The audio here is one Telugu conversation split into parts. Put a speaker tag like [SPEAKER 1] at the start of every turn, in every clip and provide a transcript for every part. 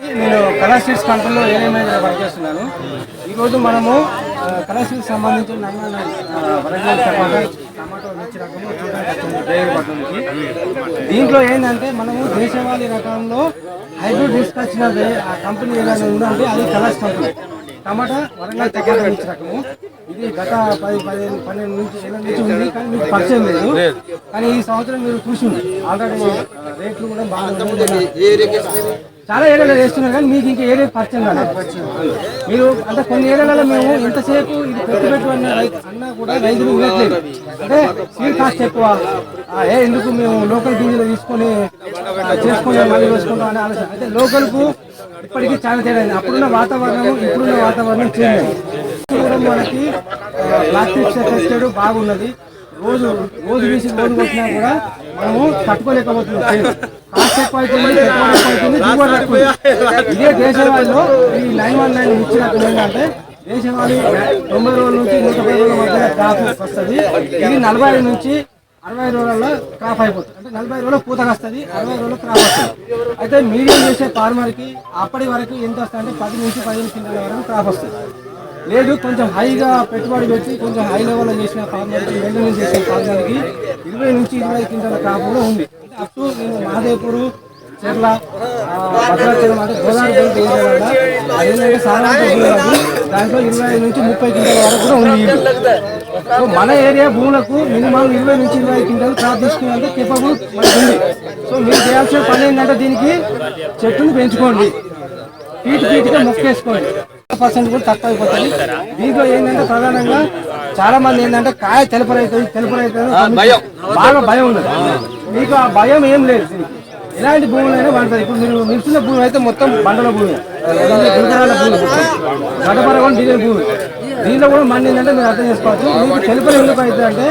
[SPEAKER 1] నేను కళా స్వీట్స్ కంపెనీలో ఏఏ మేనేజర్ వర్క్ చేస్తున్నాను ఈరోజు మనము కళా స్వీట్స్ సంబంధించిన టమాటా మిర్చి రకము చూడడానికి దీంట్లో ఏంటంటే మనము దేశవాళీ రకంలో హైబ్రిడ్ తీసుకొచ్చిన ఆ కంపెనీ ఏదైనా ఉందంటే అది కళాస్ కంపెనీ టమాటా వరంగల్ టమాటా మిర్చి రకము. ఇది గత పది పదిహేను పన్నెండు నుంచి ఏళ్ళ నుంచి ఉంది కానీ మీకు పరిచయం లేదు. కానీ ఈ సంవత్సరం మీరు చూసింది ఆల్రెడీ రేట్లు కూడా బాగా. చాలా ఏరియాలో వేస్తున్నారు కానీ మీకు ఇంకా ఏరియా పరిచయం కాలేదు. మీరు అంటే కొన్ని ఏరియాలలో మేము ఎంతసేపు ఇది పెట్టుబెట్టు అన్నా కూడా రైతులు ఇవ్వట్లేదు అంటే సీడ్ కాస్ట్ ఎక్కువ ఏ ఎందుకు మేము లోకల్ గింజలు తీసుకొని చేసుకునే మళ్ళీ వేసుకుంటాం అనే ఆలోచన. అయితే లోకల్కు ఇప్పటికీ చాలా తేడా అప్పుడున్న వాతావరణం ఇప్పుడున్న వాతావరణం చేంజ్ మనకి ప్లాస్టిక్ టెస్టెడ్ బాగున్నది. రోజు రోజు వేసి రోజు కొట్టినా కూడా మనము తట్టుకోలేకపోతున్నాం. కాస్ట్ ఎక్కువ అవుతుంది ఎక్కువ అవుతుంది. ఇదే దేశవాళిలో ఈ నైన్ వన్ నైన్ ఇచ్చి రకం ఏంటంటే దేశవాళి తొంభై రోజుల నుంచి నూట పది రోజుల మధ్య క్రాప్ వస్తుంది ఇది నలభై ఐదు నుంచి అరవై రోజుల్లో క్రాప్ అయిపోతుంది అంటే నలభై రోజుల్లో పూత వస్తుంది అరవై రోజుల్లో క్రాప్ వస్తుంది అయితే మీడియం చేసే ఫార్మర్కి అప్పటి వరకు ఎంత వస్తుంది అంటే పది నుంచి పదిహేను కింటాల వరకు క్రాప్ వస్తుంది లేదు కొంచెం హైగా పెట్టుబడి పెట్టి కొంచెం హై లెవెల్లో చేసిన ఫార్మర్కి మెయింటెనెన్స్ చేసిన ఫార్మర్కి ఇరవై నుంచి ఇరవై క్వింటాల క్రాప్ కూడా ఉంది. అటు నేను మహాదేవ్పూర్ చెర్ల భద్రాచలం అంటే గోదావరి బెల్ట్ ఏరియాలో అదేంటంటే సాధారణ దాంట్లో ఇరవై నుంచి ముప్పై క్వింటాల వరకు కూడా ఉంది సో మన ఏరియా భూములకు మినిమం ఇరవై నుంచి ఇరవై క్వింటాలు క్రాప్ తీసుకునేందుకు కేపబుల్ మనకు ఉంది. సో మీరు చేయాల్సిన పని ఏంటంటే దీనికి చెట్టును పెంచుకోండి. పీటి పీటిగా మొక్కేసుకోండి. పర్సెంట్ కూడా తక్కువ అయిపోతుంది. దీంట్లో ఏంటంటే ప్రధానంగా చాలా మంది ఏంటంటే కాయ తెలుపరైతుంది తెలుపరైతుంది బాగా భయం ఉన్నది. మీకు ఆ భయం ఏం లేదు. ఎలాంటి భూములైనా పండుతుంది ఇప్పుడు మీరు నిల్చున్న భూమి అయితే మొత్తం బండల భూమి. గుంకరాల భూమి గడపర కూడా డీజిల్ భూమి. దీంట్లో కూడా మళ్ళీ ఏంటంటే మీరు అర్థం చేసుకోవచ్చు. మీకు తెలుపని ఎందుకు అవుతుంది అంటే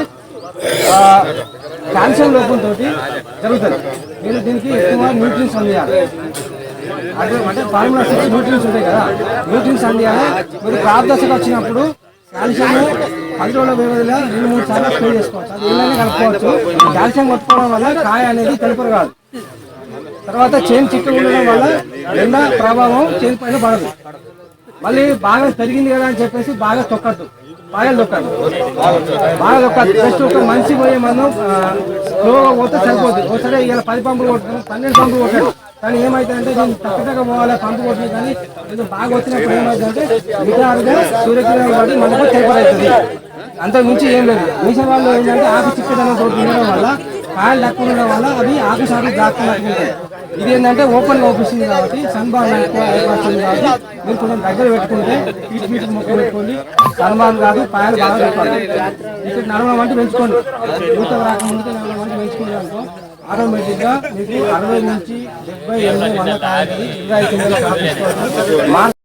[SPEAKER 1] కాల్షియం లోపంతో జరుగుతుంది మీరు దీనికి ఎక్కువ న్యూట్రియన్స్ అందియాలి. అంటే ఫార్ములా సిక్స్ న్యూట్రియన్స్ ఉంటాయి కదా. న్యూట్రియన్స్ అందియాలి మీరు క్రాప్ దశకు వచ్చినప్పుడు కాల్షియం పది రోజుల వ్యవధిలో రెండు మూడు సార్లు స్ప్రే చేసుకోవచ్చు. అది ఏమైనా కలుపుకోవచ్చు. కాల్షియం కొట్టుకోవడం వల్ల కాయ అనేది తెలుపురు కాదు తర్వాత చేను చిక్కు ఉండడం వల్ల ఎండ ప్రభావం చేను పైన పడదు. మళ్ళీ బాగా పెరిగింది కదా అని చెప్పేసి బాగా తొక్కద్దు. బాగా తొక్కద్దు. బాగా తొక్కద్దు. జస్ట్ ఒక మనిషి పోయే మనం స్లోగా పోతే సరిపోతుంది ఒకసారి ఇలా పది పంపులు కొట్టడం పన్నెండు పంపులు కొట్టాడు కానీ ఏమైతుందంటే దీన్ని చక్కగా పోవాలి పంపు కొట్టింది కానీ ఇది బాగా వచ్చినప్పుడు ఏమైందంటే నిటారుగా సూర్యకిరణం పడి మనకు అవుతుంది అంతకు మించి ఏం లేదు. మిషన్ వాళ్ళు ఏంటంటే ఆకు చిక్కదనం తోటి ఉండడం వల్ల కాయలు తక్కువ ఉండడం వల్ల అవి ఆకు సార్లు దాక్కున్నట్టుంటాయి ఇది ఏంటంటే ఓపెన్ ఓపిస్తుంది కాబట్టి సన్బాన్ ఎక్కువ ఏర్పడుతుంది కాబట్టి మీరు కొంచెం దగ్గర పెట్టుకుంటే పీట్ పీట్ మొక్క పెట్టుకోండి. సన్బాన్ కాదు కాయలు బాగా పెట్టుకోండి. ఇక్కడ నడవడం అంటే పెంచుకోండి. యూత రాకముందుకే నడవడం అంటే పెంచుకోండి అనుకో ఆటోమేటిక్గా మీకు అరవై నుంచి డెబ్బై ఎనభై వంద కాయలు ఇరవై ఐదు